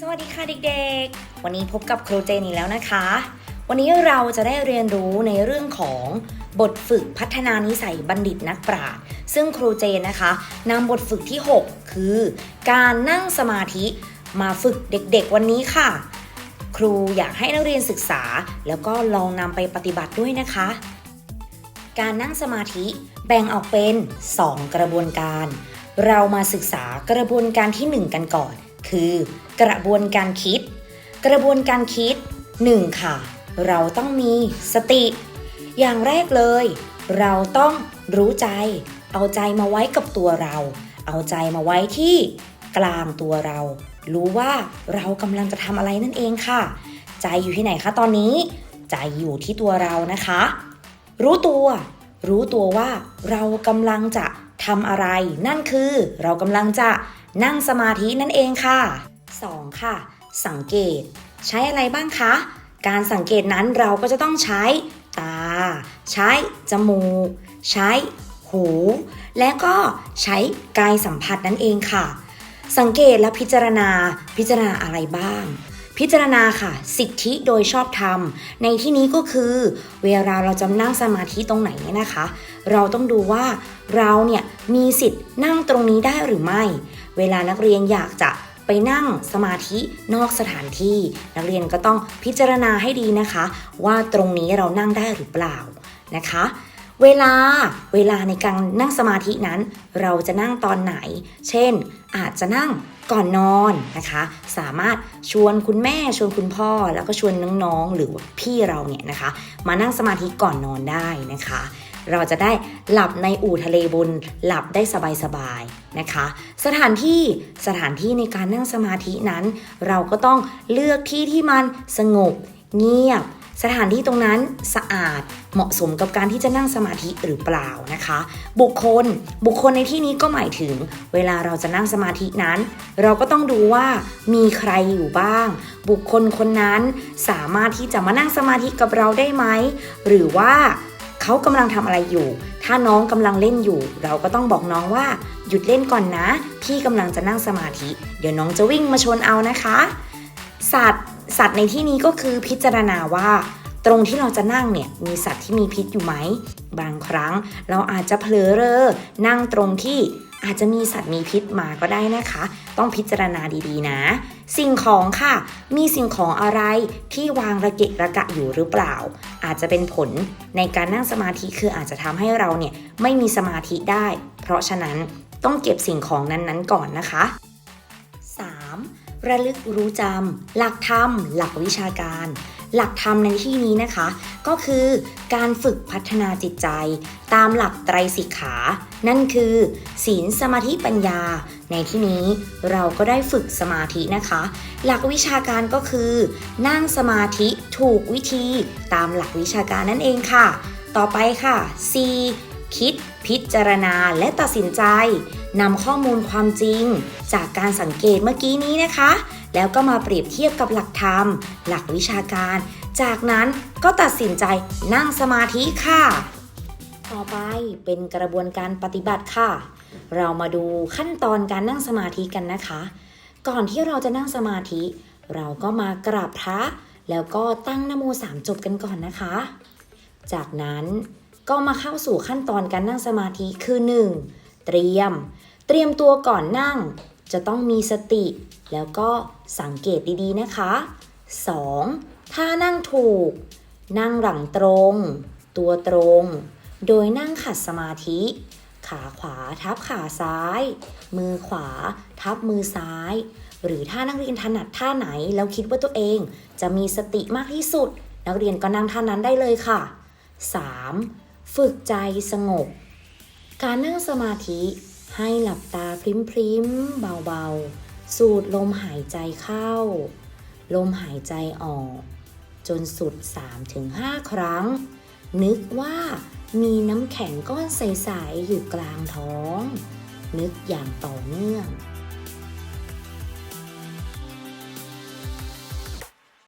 สวันนี้พบกับครูเจนอีกแล้วนะคะ วันนี้เราจะได้เรียนรู้ในเรื่องของบทฝึกพัฒนานิสัยบัณฑิตนักปราชญ์ ซึ่งครูเจนนะคะนำบทฝึกที่ 6 คือ การนั่งสมาธิมาฝึกเด็กๆวันนี้ค่ะ ครูอยากให้นักเรียนศึกษา แล้วก็ลองนำไปปฏิบัติด้วยนะคะ การนั่งสมาธิแบ่งออกเป็น 2 กระบวนการ เรามาศึกษากระบวนการที่ 1 กันก่อน คือ กระบวนการคิด กระบวนการคิด 1 ค่ะ เราต้องมีสติ อย่างแรกเลย เราต้องรู้ใจ เอาใจมาไว้กับตัวเรา เอาใจมาไว้ที่กลางตัวเรา รู้ว่าเรากำลังจะทำอะไรนั่นเองค่ะ ใจอยู่ที่ไหนคะตอนนี้ ใจอยู่ที่ตัวเรานะคะ รู้ตัว รู้ตัวว่าเรากำลังจะทำอะไร นั่นคือเรากำลังจะนั่งสมาธินั่นเองค่ะ 2. ค่ะ สังเกต ใช้อะไรบ้างคะ การสังเกตนั้นเราก็จะต้องใช้ตา ใช้จมูก ใช้หู และก็ใช้กายสัมผัสนั่นเองค่ะ สังเกตและพิจารณาพิจารณาอะไรบ้าง พิจารณาค่ะ สิทธิโดยชอบธรรม ในที่นี้ก็คือ เวลาเราจะนั่งสมาธิตรงไหนเนี่ยนะคะ เราต้องดูว่าเราเนี่ยมีสิทธิ์นั่งตรงนี้ได้หรือไม่ เวลานักเรียนอยากจะไปนั่งสมาธินอกสถานที่ นักเรียนก็ต้องพิจารณาให้ดีนะคะ ว่าตรงนี้เรานั่งได้หรือเปล่านะคะ เวลาเวลาในการนั่งสมาธินั้น เราจะนั่งตอนไหน เช่น อาจจะนั่งก่อนนอนนะคะ สามารถชวนคุณแม่ชวนคุณพ่อ แล้วก็ชวนน้องๆหรือพี่เราเนี่ยนะคะ มานั่งสมาธิก่อนนอนได้นะคะ เราจะได้หลับในอู่ทะเลบนหลับได้สบายๆนะคะ สถานที่สถานที่ในการนั่งสมาธินั้น เราก็ต้องเลือกที่ที่มันสงบ เงียบ สถานที่ตรงนั้นสะอาดเหมาะสมกับการที่จะนั่งสมาธิหรือเปล่านะคะ บุคคลบุคคลในที่นี้ก็หมายถึง เวลาเราจะนั่งสมาธินั้น เราก็ต้องดูว่ามีใครอยู่บ้าง บุคคลคนนั้นสามารถที่จะมานั่งสมาธิกับเราได้ไหมหรือว่าเขากำลังทำอะไรอยู่ ถ้าน้องกำลังเล่นอยู่ เราก็ต้องบอกน้องว่า หยุดเล่นก่อนนะ พี่กำลังจะนั่งสมาธิ เดี๋ยวน้องจะวิ่งมาชนเอานะคะ สัตว์ สัตว์ในที่นี้ก็คือพิจารณาว่า ตรงที่เราจะนั่งเนี่ยมีสัตว์ที่มีพิษอยู่ไหม บางครั้งเราอาจจะเผลอเรอนั่งตรงที่อาจจะมีสัตว์มีพิษมาก็ได้นะคะ ต้องพิจารณาดีๆนะ สิ่งของค่ะ มีสิ่งของอะไรที่วางระเกะระกะอยู่หรือเปล่า อาจจะเป็นผลในการนั่งสมาธิคืออาจจะทำให้เราเนี่ยไม่มีสมาธิได้ เพราะฉะนั้นต้องเก็บสิ่งของนั้นๆก่อนนะคะ ระลึกรู้จำ หลักธรรม หลักวิชาการ หลักธรรมในที่นี้นะคะ ก็คือการฝึกพัฒนาจิตใจ ตามหลักไตรสิกขา นั่นคือ ศีลสมาธิปัญญา ในที่นี้เราก็ได้ฝึกสมาธินะคะ หลักวิชาการก็คือ นั่งสมาธิถูกวิธี ตามหลักวิชาการนั่นเองค่ะ ต่อไปค่ะ C คิด พิจารณาและตัดสินใจนำข้อมูลความจริง จากการสังเกตเมื่อกี้นี้นะคะ แล้วก็มาเปรียบเทียบกับหลักธรรม หลักวิชาการ จากนั้นก็ตัดสินใจนั่งสมาธิค่ะ ต่อไปเป็นกระบวนการปฏิบัติค่ะ เรามาดูขั้นตอนการนั่งสมาธิกันนะคะ ก่อนที่เราจะนั่งสมาธิ เราก็มากราบพระ แล้วก็ตั้งนโมสามจบกันก่อนนะคะ จากนั้น ก็มาเข้าสู่ขั้นตอนการนั่งสมาธิคือ 1. เตรียม เตรียมตัวก่อนนั่ง จะต้องมีสติ แล้วก็สังเกตดีๆนะคะ 2. ถ้านั่งถูก นั่งหลังตรง ตัวตรง โดยนั่งขัดสมาธิ ขาขวาทับขาซ้าย มือขวา ทับมือซ้าย หรือถ้านักเรียนถนัดท่าไหน แล้วคิดว่าตัวเองจะมีสติมากที่สุด นักเรียนก็นั่งท่านั้นได้เลยค่ะ 3. ฝึกใจสงบ การนั่งสมาธิให้หลับตาพริมๆเบาๆ สูดลมหายใจเข้า ลมหายใจออก จนสุด 3-5 ครั้ง นึกว่ามีน้ำแข็งก้อนใส ๆ อยู่กลางท้อง นึกอย่างต่อเนื่อง